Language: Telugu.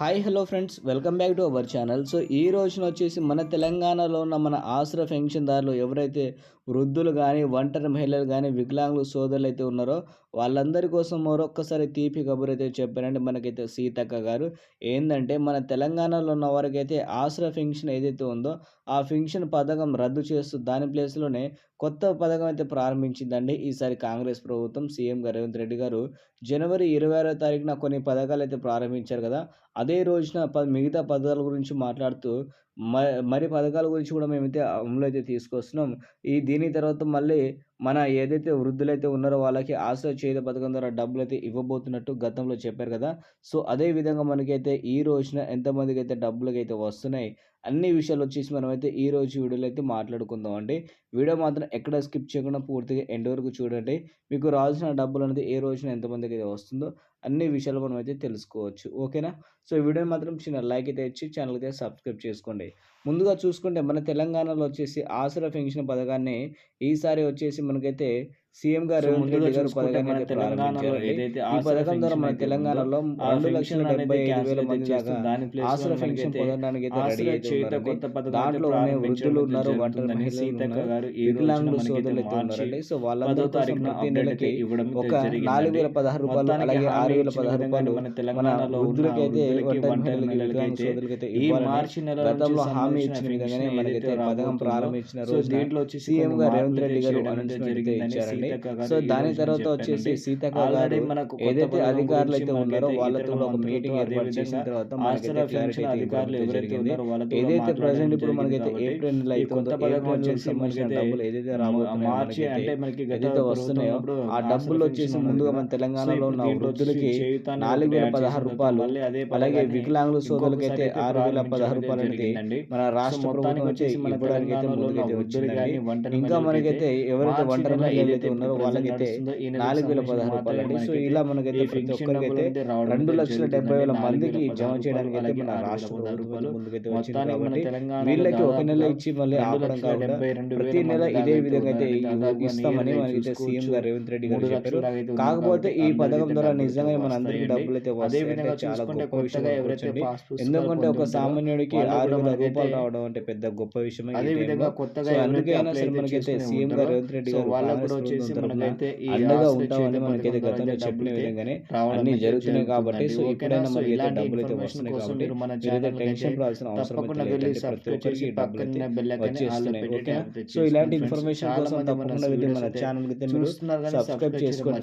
Hi hello friends. Welcome back to our channel. So ఈ రోజున వచ్చేసి మన తెలంగాణలో ఉన్న మన ఆశ్ర పెన్షన్దారులు ఎవరైతే వృద్ధులు కానీ ఒంటరి మహిళలు కానీ వికలాంగులు సోదరులు అయితే ఉన్నారో వాళ్ళందరి కోసం మరొక్కసారి తీపి కబురు అయితే చెప్పారండి మనకైతే సీతక్క గారు. ఏంటంటే మన తెలంగాణలో ఉన్న వారికైతే ఆశ్ర పెన్షన్ ఏదైతే ఉందో ఆ పెన్షన్ పథకం రద్దు చేస్తూ దాని ప్లేస్లోనే కొత్త పథకం అయితే ప్రారంభించిందండి ఈసారి కాంగ్రెస్ ప్రభుత్వం. సీఎం రేవంత్ రెడ్డి గారు జనవరి ఇరవై ఆరో తారీఖున కొన్ని పథకాలు అయితే ప్రారంభించారు కదా అది రోజున ప మిగతా పథకాల గురించి మాట్లాడుతూ మ మరి పథకాల గురించి కూడా మేమైతే అమలు అయితే తీసుకొస్తున్నాం. ఈ దీని తర్వాత మళ్ళీ మన ఏదైతే వృద్ధులైతే ఉన్నారో వాళ్ళకి ఆశ్రయ చేత పథకం ద్వారా డబ్బులు అయితే ఇవ్వబోతున్నట్టు గతంలో చెప్పారు కదా. సో అదే విధంగా మనకైతే ఈ రోజున ఎంతమందికి అయితే డబ్బులకి అయితే వస్తున్నాయి అన్ని విషయాలు వచ్చేసి మనమైతే ఈ రోజు వీడియోలో అయితే మాట్లాడుకుందాం అండి. వీడియో మాత్రం ఎక్కడ స్కిప్ చేయకుండా పూర్తిగా ఎండ్ వరకు చూడండి. మీకు రావాల్సిన డబ్బులు అనేది ఏ రోజున ఎంతమందికి అయితే వస్తుందో అన్ని విషయాలు మనం అయితే తెలుసుకోవచ్చు. ఓకేనా? సో ఈ వీడియోని మాత్రం చిన్న లైక్ అయితే ఇచ్చి ఛానల్ అయితే సబ్స్క్రైబ్ చేసుకోండి. ముందుగా చూసుకుంటే మన తెలంగాణలో వచ్చేసి ఆసరా పెన్షన్ పథకాన్ని ఈసారి వచ్చేసి మనకైతే సీఎం గారు అయితే ప్రారంభించారండి. ఈ పథకం ద్వారా మన తెలంగాణలో రెండు లక్షల డెబ్బై ఐదు వేల మంది ఆసరా పెన్షన్ పొందడానికి దాంట్లో వృద్ధులు ఉన్నారు వికలాంగులు సోదరులు అయితే ఉన్నారండి. సో కోసం ప్రతి నెలకి ఒక నాలుగు వేల పదహారు రూపాయలు అలాగే ఆరు వేల పదహారు రూపాయలు మన వృద్ధులకి అయితే ఇవ్వాలని గతంలో హామీ ఇచ్చిన విధంగానే మనకైతే పథకం ప్రారంభించిన రోజు దీంట్లో వచ్చి సీఎం గారు రేవంత్ రెడ్డి గారు ఇచ్చారండి సో దాని తర్వాత వచ్చేసి సీతక్క గారు ఏదైతే అధికారులు అయితే ఉన్నారో వాళ్ళతో ఒక మీటింగ్ ఏర్పాటు చేసిన తర్వాత మనకైతే క్లారిటీ అధికారులు ఎవరైతే ఉన్నారో ఏదైతే ప్రజెంట్ ఇప్పుడు మనకైతే ఏప్రిల్ నెల నెలకు సంబంధించిన డబ్బులు ఏదైతే మార్చి అంటే మనకి ఏదైతే వస్తున్నాయో ఆ డబ్బులు వచ్చేసి ముందుగా మన తెలంగాణలో ఉన్న వృద్ధులకి నాలుగు వేల పదహారు రూపాయలు అలాగే వికలాంగుల సోదరులకి అయితే ఆరు వేల పదహారు రూపాయలు అనేది మన రాష్ట్ర ప్రభుత్వం వచ్చిందండి. ఇంకా మనకైతే ఎవరైతే ఒంటరి మహిళలు అయితే ఉన్నారో వాళ్ళకైతే నాలుగు వేల పదహారు రూపాయలు అండి. సో ఇలా మనకైతే ప్రతి ఒక్కరికి అయితే రెండు లక్షల డెబ్బై వేల మందికి జమ చేయడానికి అయితే మన రాష్ట్ర ప్రభుత్వం ముందుకైతే వచ్చింది కాబట్టి వీళ్ళకి ఒక నెల ఇచ్చి మళ్ళీ ఆపడం కాకుండా ప్రతి నెల ఇదే విధంగా అయితే ఇస్తామని మనకైతే సీఎం గారు రేవంత్ రెడ్డి గారు చెప్పారు కాకపోతే ఈ పథకం ద్వారా నిజంగా మన అందరికి డబ్బులు అయితే వస్తాయి చాలా గొప్ప విషయం. ఎందుకంటే ఒక సామాన్యుడికి ఆరు వేల రూపాయలు రావడం అంటే పెద్ద గొప్ప విషయమే అదే విధంగా కొత్తగా అందుకే అయినా సరే మనకైతే సీఎం గారు రేవంత్ రెడ్డి గారు వాళ్ళకు కూడా వచ్చేసి మనకైతే అండగా ఉంటామని మనకైతే గతంలో చెప్పిన విధంగానే అన్ని జరుగుతున్నాయి కాబట్టి. సో సో మనకి అయితే డబ్బులు అయితే వస్తున్నాయి కాబట్టి మీరైతే టెన్షన్ పడాల్సిన అవసరం. ప్రతి ఒక్కరికి డబ్బులు అయితే వచ్చేస్తున్నాయి పెట్టి సో ఇలాంటి ఇన్ఫర్మేషన్. కోసం తప్పకుండా వెళ్ళి మన ఛానల్ అయితే మీరు సబ్స్క్రైబ్ చేసుకోండి